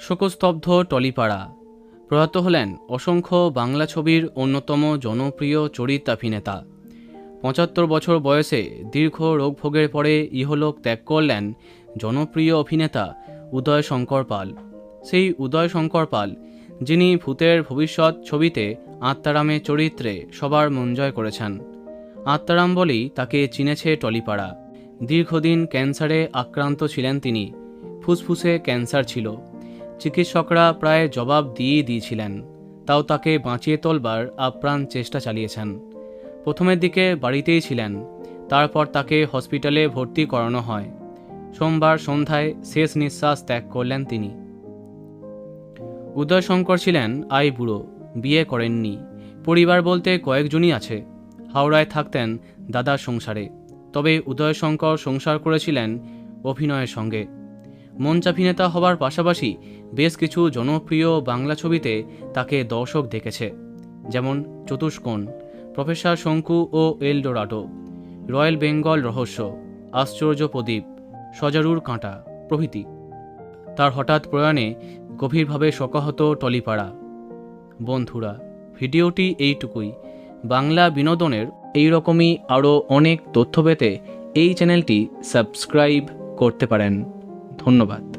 শোকস্তব্ধ টলিপাড়া। প্রয়াত হলেন অসংখ্য বাংলা ছবির অন্যতম জনপ্রিয় চরিত্রাভিনেতা পঁচাত্তর বছর বয়সে দীর্ঘ রোগভোগের পরে ইহলোক ত্যাগ করলেন জনপ্রিয় অভিনেতা উদয় শঙ্কর পাল। সেই উদয় শঙ্কর পাল, যিনি ভূতের ভবিষ্যৎ ছবিতে আত্মারামের চরিত্রে সবার মন জয় করেছেন। আত্মারাম বলেই তাকে চিনেছে টলিপাড়া। দীর্ঘদিন ক্যান্সারে আক্রান্ত ছিলেন তিনি। ফুসফুসে ক্যান্সার ছিল। চিকিৎসকরা প্রায় জবাব দিয়েই দিয়েছিলেন, তাও তাকে বাঁচিয়ে তোলবার আপ্রাণ চেষ্টা চালিয়েছেন। প্রথমের দিকে বাড়িতেই ছিলেন, তারপর তাকে হসপিটালে ভর্তি করানো হয়। সোমবার সন্ধ্যায় শেষ নিঃশ্বাস ত্যাগ করলেন তিনি। উদয়শঙ্কর ছিলেন আই বুড়ো, বিয়ে করেননি। পরিবার বলতে কয়েকজনই আছে। হাওড়ায় থাকতেন দাদার সংসারে। তবে উদয়শঙ্কর সংসার করেছিলেন অভিনয়ের সঙ্গে। মঞ্চাভিনেতা হবার পাশাপাশি বেশ কিছু জনপ্রিয় বাংলা ছবিতে তাকে দর্শক দেখেছে, যেমন চতুষ্কোণ, প্রফেসর শঙ্কু ও Eldorado, royal Bengal Rahasya, Ashchorjyo Prodip, সজারুর কাঁটা, প্রভৃতি। তার হঠাৎ প্রয়াণে গভীরভাবে শোকাহত টলিপাড়া। বন্ধুরা, ভিডিওটি এইটুকুই। বাংলা বিনোদনের এই রকমই আরও অনেক তথ্য পেতে এই চ্যানেলটি সাবস্ক্রাইব করতে পারেন। ধন্যবাদ।